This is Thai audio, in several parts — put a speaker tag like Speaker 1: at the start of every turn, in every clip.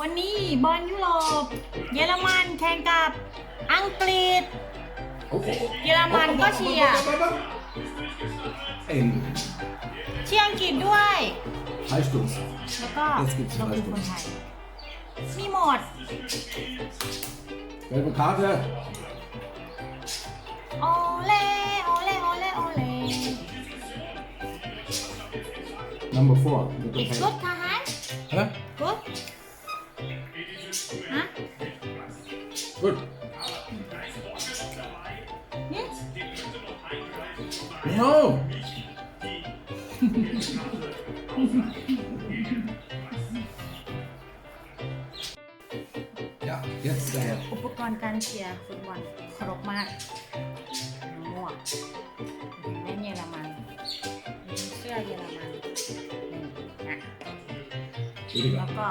Speaker 1: วันนี้บอลยุโรปเยอรมันแข่งกับอังกฤษ เยอรมันก็เชียร์
Speaker 2: Ey,
Speaker 1: เชียร์อังกฤษด้วย
Speaker 2: Freistoß.
Speaker 1: แล้วก็
Speaker 2: Jetzt gibt's
Speaker 1: เราเป็นคนไทย มีหมด
Speaker 2: Gelbe Karte.
Speaker 1: โอเล่โอเล่โอเล่โอเล่
Speaker 2: Number four. Mit dem
Speaker 1: อีก
Speaker 2: Feld.
Speaker 1: ชุดทหาร
Speaker 2: Hä?
Speaker 1: กุดฮะ
Speaker 2: Gut.
Speaker 1: นี่
Speaker 2: No. ja, jetzt der
Speaker 1: อุปกรณ์การเชียร์ฟุตบอลครบมากมั่วเล่นเยอรมันมีเสื้อเยอรมันนี่นะ
Speaker 2: Rüdiger.
Speaker 1: แล้วก็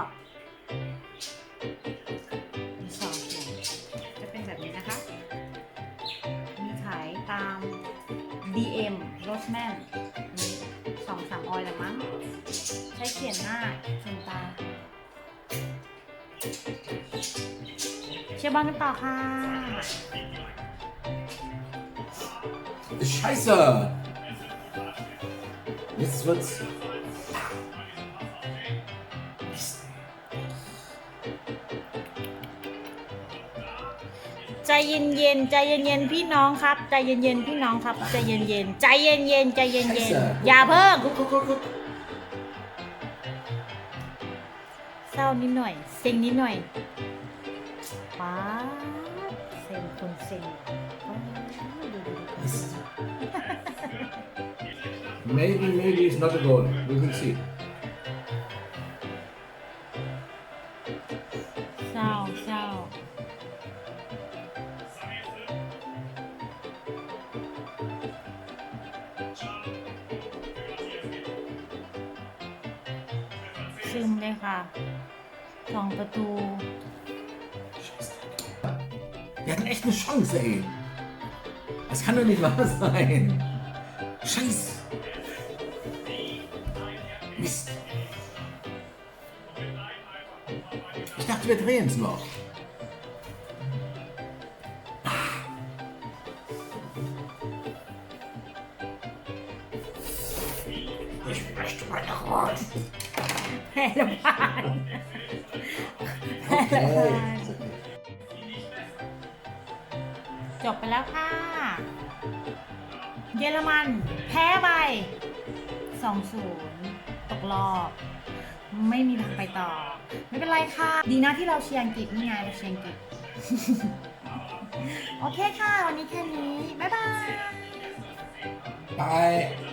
Speaker 1: DM Roseman สองสามออยละมั้ง ใช้เขียนหน้าเขียนตา เชียร์บอลกันต่อค่ะ
Speaker 2: Scheiße! Jetzt wird's.
Speaker 1: ใจเย็นเย็นๆใจเย็นเย็นๆพี่น้องครับ ใจเย็นเย็นๆพี่น้องครับ ใจเย็นเย็นๆใจเย็นเย็นๆใจเย็นเย็นๆอย่าเพิ่ง
Speaker 2: Guck, guck, guck, guck.
Speaker 1: เศร้านิดหน่อย เซ็งนิดหน่อยป๊าดเซ็งคนเซ็งป๊าดดูดูดู
Speaker 2: Mist. maybe, maybe it's not a goal. We will see.
Speaker 1: ซึมเลยค่ะสองประตู
Speaker 2: Wir hatten echt eine Chance, ey. Das kann doch nicht wahr sein. Scheiß. Mist. Ich dachte, wir drehen es noch. Ich möchte meine Rot.
Speaker 1: แพร่ระบาดแพร่ระบาดจบไปแล้วค่ะ เยอรมัน แพ้ไป2-0ตกรอบ ไม่มีทางไปต่อ ไม่เป็นไรค่ะ ดีนะที่เราเชียร์อังกฤษนี่ไงเราเชียร์อังกฤษโอเคค่ะ วันนี้แค่นี้ บ๊ายบาย
Speaker 2: Bye.